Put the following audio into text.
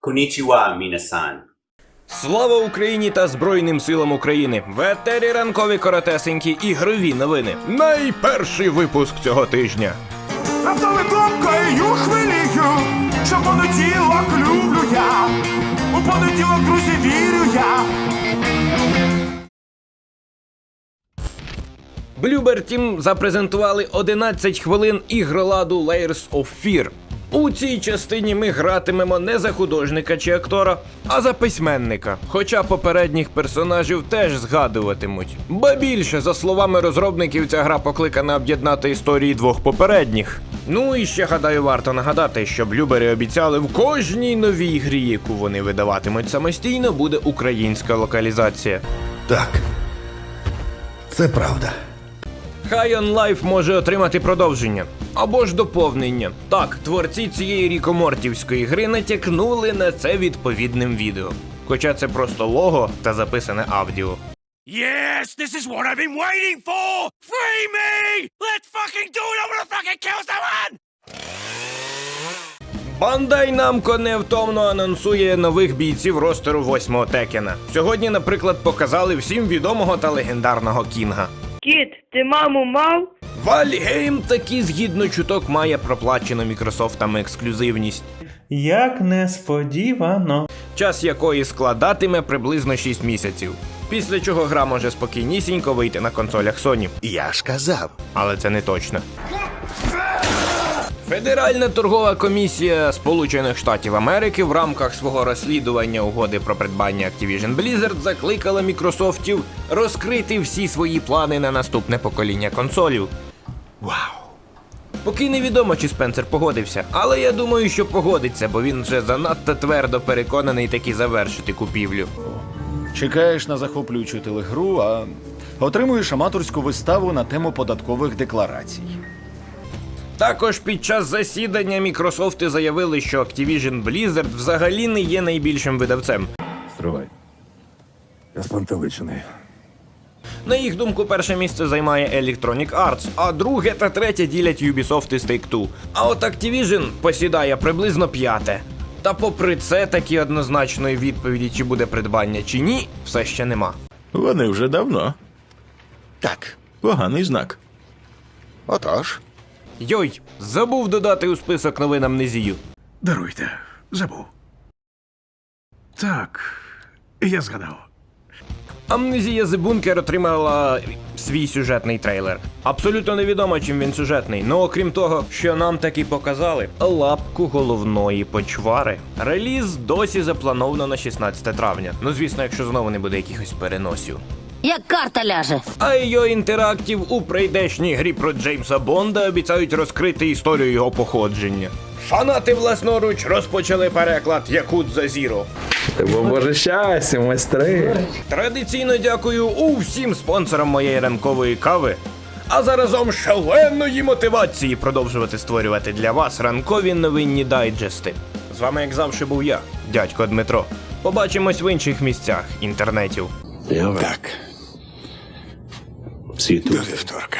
Konnichiwa, minasan. Слава Україні та Збройним силам України! В етері ранкові коротесенькі ігрові новини. Найперший випуск цього тижня. Раптове думкою хвилію, що понеділок люблю я, у понеділок, друзі, вірю я. Bloober Team запрезентували 11 хвилин ігроладу Layers of Fear. У цій частині ми гратимемо не за художника чи актора, а за письменника. Хоча попередніх персонажів теж згадуватимуть. Ба більше, за словами розробників, ця гра покликана об'єднати історії двох попередніх. Ну і ще гадаю, варто нагадати, що блюбери обіцяли в кожній новій грі, яку вони видаватимуть самостійно, буде українська локалізація. Так. Це правда. High on Life може отримати продовження або ж доповнення. Так, творці цієї рікомортівської гри натякнули на це відповідним відео. Хоча це просто лого та записане аудіо. Yes, this is what I've been waiting for! Free me! Let's fucking do it! I wanna fucking kill someone! Бандай Намко невтомно анонсує нових бійців ростеру 8-го Текена. Сьогодні, наприклад, показали всім відомого та легендарного Кінга. Кіт, ти маму мав? Вальгейм таки згідно чуток має проплачену Мікрософтами ексклюзивність. Як несподівано. час якої складатиме приблизно 6 місяців. Після чого гра може спокійнісінько вийти на консолях Sony, Я ж казав. але це не точно. Федеральна торгова комісія Сполучених Штатів Америки в рамках свого розслідування угоди про придбання Activision Blizzard закликала Мікрософтів розкрити всі свої плани на наступне покоління консолів. Вау. Поки невідомо, чи Спенсер погодився, але я думаю, що погодиться, бо він вже занадто твердо переконаний таки завершити купівлю. Чекаєш на захоплюючу телегру, а отримуєш аматорську виставу на тему податкових декларацій. Також під час засідання Мікрософти заявили, що Activision Blizzard взагалі не є найбільшим видавцем. Стривай. Я спантеличений. На їх думку, перше місце займає Electronic Arts, а друге та третє ділять Ubisoft і Take-Two. А от Activision посідає приблизно п'яте. Та попри це, такі однозначної відповіді, чи буде придбання чи ні, все ще нема. Вони вже давно. Так. Поганий знак. Отож. Йой, забув додати у список новин амнезію. Даруйте, забув. Так, я згадав. Амнезія The Bunker отримала свій сюжетний трейлер. Абсолютно невідомо, чим він сюжетний. Ну окрім того, що нам таки показали лапку головної почвари. Реліз досі заплановано на 16 травня. Ну звісно, якщо знову не буде якихось переносів. Як карта ляже. А IO Interactive у прийдешній грі про Джеймса Бонда обіцяють розкрити історію його походження. Фанати власноруч розпочали переклад Якудза Зіро. Боже щастя, майстри. Традиційно дякую усім спонсорам моєї ранкової кави. А заразом шаленої мотивації продовжувати створювати для вас ранкові новинні дайджести. З вами, як завжди, був я, дядько Дмитро. Побачимось в інших місцях інтернетів. Так. psihitukseen. Dyrektorka.